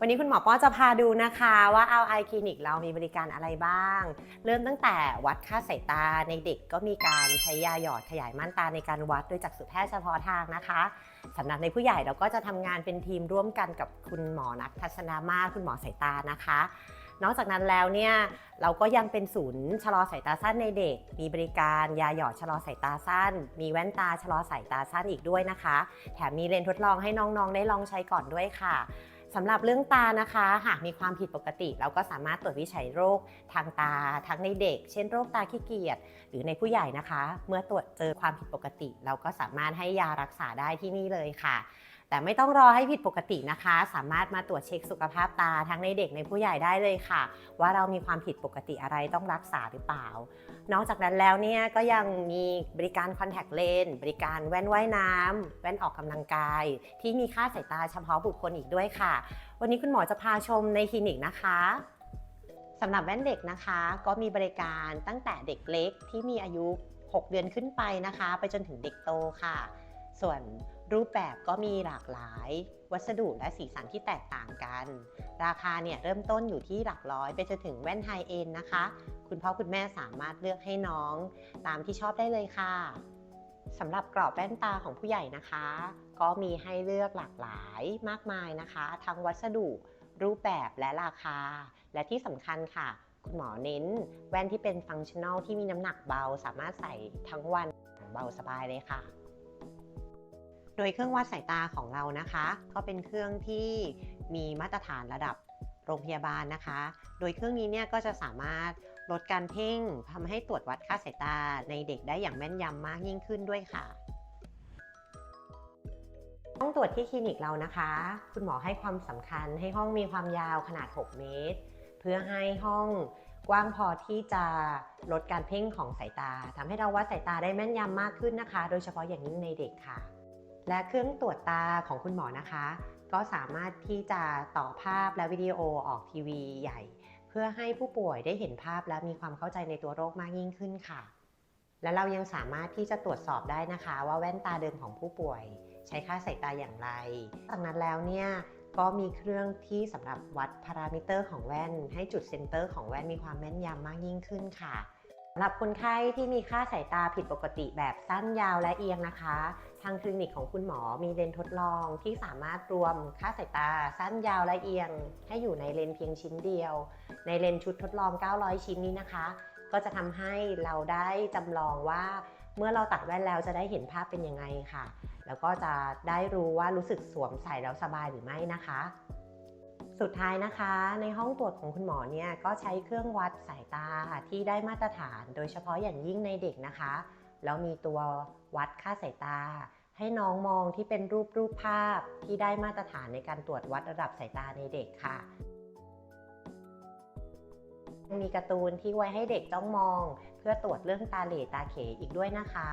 วันนี้คุณหมอป้อจะพาดูนะคะว่าเอาไอคลินิกเรามีบริการอะไรบ้าง เริ่มตั้งแต่วัดค่าสายตาในเด็กก็มีการใช้ยาหยอดขยายม่านตาในการวัดโดยจักษุแพทย์เฉพาะทางนะคะสำหรับในผู้ใหญ่เราก็จะทำงานเป็นทีมร่วมกันกับคุณหมอนักทัศนามาคุณหมอสายตานะคะ นอกจากนั้นแล้วเนี่ยเราก็ยังเป็นศูนย์ชะลอสายตาสั้นในเด็ก มีบริการยาหยอดชะลอสายตาสั้น มีแว่นตาชะลอสายตาสั้นอีกด้วยนะคะ แถมมีเลนส์ทดลองให้น้องๆ ได้ลองใช้ก่อนด้วยค่ะสำหรับเรื่องตานะคะ หากมีความผิดปกติ เราก็สามารถตรวจวิจัยโรคทางตาทั้งในเด็ก เช่นโรคตาขี้เกียจหรือในผู้ใหญ่นะคะ เมื่อตรวจเจอความผิดปกติ เราก็สามารถให้ยารักษาได้ที่นี่เลยค่ะ แต่ไม่ต้องรอให้ผิดปกตินะคะ สามารถมาตรวจเช็คสุขภาพตาทั้งในเด็กในผู้ใหญ่ได้เลยค่ะ ว่าเรามีความผิดปกติอะไรต้องรักษาหรือเปล่า นอกจากนั้นแล้วเนี่ยก็ยังมีบริการคอนแทคเลนส์บริการแว่นว่ายน้ำแว่นออกกำลังกาย ที่มีค่าสายตาเฉพาะบุคคลอีกด้วยค่ะ วันนี้คุณหมอจะพาชมในคลินิกนะคะสำหรับแว่นเด็กนะคะ ก็มีบริการตั้งแต่เด็กเล็กที่มีอายุ 6 เดือนขึ้นไปนะคะ ไปจนถึงเด็กโตค่ะ ส่วน รูปแบบก็มีหลากหลาย วัสดุและสีสันที่แตกต่างกัน ราคาเนี่ยเริ่มต้นอยู่ที่หลักร้อยไปจนถึงแว่นไฮเอ็นนะคะ คุณพ่อคุณแม่สามารถเลือกให้น้อง ตามที่ชอบได้เลยค่ะสำหรับกรอบแว่นตาของผู้ใหญ่นะคะ ก็มีให้เลือกหลากหลายมากมายนะคะ ทั้งวัสดุ รูปแบบและราคา และที่สำคัญค่ะ คุณหมอเน้น แว่นที่เป็นฟังชั่น a ลที่มีน้ำหนักเบา สามารถใส่ทั้งวันเบาสบายเลยค่ะ โดยเครื่องวัดสายตาของเรานะคะ ก็เป็นเครื่องที่มีมาตรฐานระดับโรงพยาบาลนะคะ โดยเครื่องนี้เนี่ยก็จะสามารถลดการเพ่งทำให้ตรวจวัดค่าสายตาในเด็กได้อย่างแม่นยำมากยิ่งขึ้นด้วยค่ะห้องตรวจที่คลินิกเรานะคะ คุณหมอให้ความสำคัญให้ห้องมีความยาวขนาด 6 เมตร เพื่อให้ห้องกว้างพอที่จะลดการเพ่งของสายตาทำให้เราวัดสายตาได้แม่นยำมากขึ้นนะคะ โดยเฉพาะอย่างยิ่งในเด็กค่ะ และเครื่องตรวจตาของคุณหมอนะคะ ก็สามารถที่จะต่อภาพและวิดีโอออกทีวีใหญ่ เพื่อให้ผู้ป่วยได้เห็นภาพและมีความเข้าใจในตัวโรคมากยิ่งขึ้นค่ะ และเรายังสามารถที่จะตรวจสอบได้นะคะ ว่าแว่นตาเดิมของผู้ป่วย ใช้ค่าสายตาอย่างไรจากนั้นแล้วเนี่ยก็มีเครื่องที่สำหรับวัดพารามิเตอร์ของแว่น ให้จุดเซนเตอร์ของแว่นมีความแม่นยำมากยิ่งขึ้นค่ะ สำหรับคนไข้ที่มีค่าสายตาผิดปกติแบบสั้นยาวและเอียงนะคะ ทางคลินิกของคุณหมอมีเลนทดลองที่สามารถรวมค่าสายตาสั้นยาวและเอียง ให้อยู่ในเลนเพียงชิ้นเดียว ในเลนชุดทดลอง 900 ชิ้นนี้นะคะ ก็จะทำให้เราได้จำลองว่า เมื่อเราตัดแว่นแล้วจะได้เห็นภาพเป็นยังไงค่ะ แล้วก็จะได้รู้ว่ารู้สึกสวมใส่แล้วสบายหรือไม่นะคะ สุดท้ายนะคะในห้องตรวจของคุณหมอเนี่ยก็ใช้เครื่องวัดสายตาที่ได้มาตรฐาน โดยเฉพาะอย่างยิ่งในเด็กนะคะ แล้วมีตัววัดค่าสายตา ให้น้องมองที่เป็นรูปรูปภาพที่ได้มาตรฐานในการตรวจวัดระดับสายตาในเด็กค่ะ มีการ์ตูนที่ไว้ให้เด็กจ้องมอง เพื่อตรวจเรื่องตาเหล่ตาเขอีกด้วยนะคะ